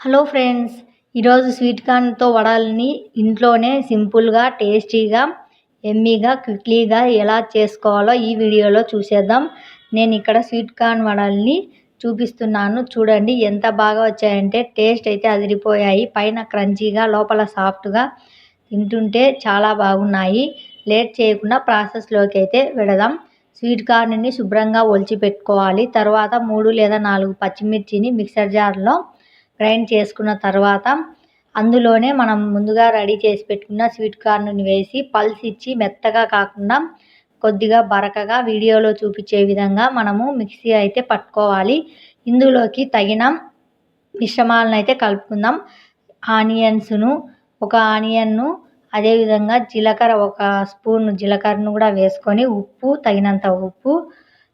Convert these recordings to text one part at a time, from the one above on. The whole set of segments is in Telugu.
హలో ఫ్రెండ్స్ ఈరోజు స్వీట్ కార్న్తో వడల్ని ఇంట్లోనే సింపుల్గా టేస్టీగా ఎమ్మీగా క్విక్లీగా ఎలా చేసుకోవాలో ఈ వీడియోలో చూసేద్దాం. నేను ఇక్కడ స్వీట్ కార్న్ వడల్ని చూపిస్తున్నాను. చూడండి ఎంత బాగా వచ్చాయంటే టేస్ట్ అయితే అదిరిపోయాయి. పైన క్రంచీగా లోపల సాఫ్ట్గా తింటుంటే చాలా బాగున్నాయి. లేట్ చేయకుండా ప్రాసెస్లోకి అయితే వెడదాం. స్వీట్ కార్న్ని శుభ్రంగా ఒలిచి పెట్టుకోవాలి తర్వాత మూడు లేదా నాలుగు పచ్చిమిర్చిని మిక్సర్ జార్లో గ్రైండ్ చేసుకున్న తర్వాత అందులోనే మనం ముందుగా రెడీ చేసి పెట్టుకున్న స్వీట్ కార్న్ని వేసి పల్స్ ఇచ్చి మెత్తగా కాకుండా కొద్దిగా బరకగా వీడియోలో చూపించే విధంగా మనము మిక్సీ అయితే పట్టుకోవాలి. ఇందులోకి తగిన మిశ్రమాలను అయితే కలుపుకుందాం. ఆనియన్స్ను ఒక ఆనియన్ను అదేవిధంగా జీలకర్ర ఒక స్పూన్ జీలకర్రను కూడా వేసుకొని ఉప్పు తగినంత ఉప్పు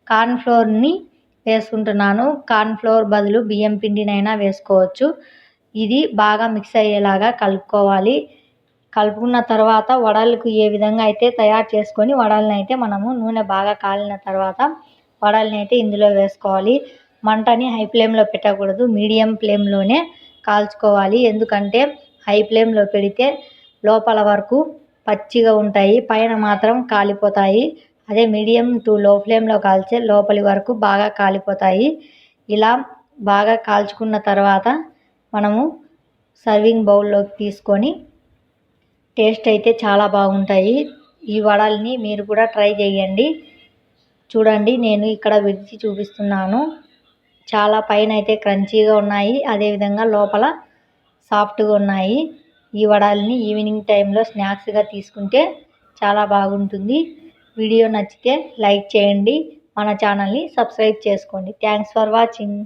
కార్న్ఫ్లోర్ని వేసుకుంటున్నాను. కార్న్ఫ్లోర్ బదులు బియ్యం పిండినైనా వేసుకోవచ్చు. ఇది బాగా మిక్స్ అయ్యేలాగా కలుపుకోవాలి. కలుపుకున్న తర్వాత వడలకు ఏ విధంగా అయితే తయారు చేసుకొని వడలను అయితే మనము నూనె బాగా కాలిన తర్వాత వడల్ని అయితే ఇందులో వేసుకోవాలి. మంటని హై ఫ్లేమ్లో పెట్టకూడదు. మీడియం ఫ్లేమ్లోనే కాల్చుకోవాలి. ఎందుకంటే హై ఫ్లేమ్లో పెడితే లోపల వరకు పచ్చిగా ఉంటాయి. పైన మాత్రం కాలిపోతాయి. అదే మీడియం టు లో ఫ్లేమ్లో కాల్చే లోపలి వరకు బాగా కాలిపోతాయి. ఇలా బాగా కాల్చుకున్న తర్వాత మనము సర్వింగ్ బౌల్లోకి తీసుకొని టేస్ట్ అయితే చాలా బాగుంటాయి. ఈ వడల్ని మీరు కూడా ట్రై చేయండి. చూడండి నేను ఇక్కడ విడిచి చూపిస్తున్నాను. చాలా పైన అయితే క్రంచీగా ఉన్నాయి. అదేవిధంగా లోపల సాఫ్ట్గా ఉన్నాయి. ఈ వడల్ని ఈవినింగ్ టైంలో స్నాక్స్గా తీసుకుంటే చాలా బాగుంటుంది. వీడియో నచ్చితే లైక్ చేయండి. మన ఛానల్ని సబ్స్క్రైబ్ చేసుకోండి. Thanks for watching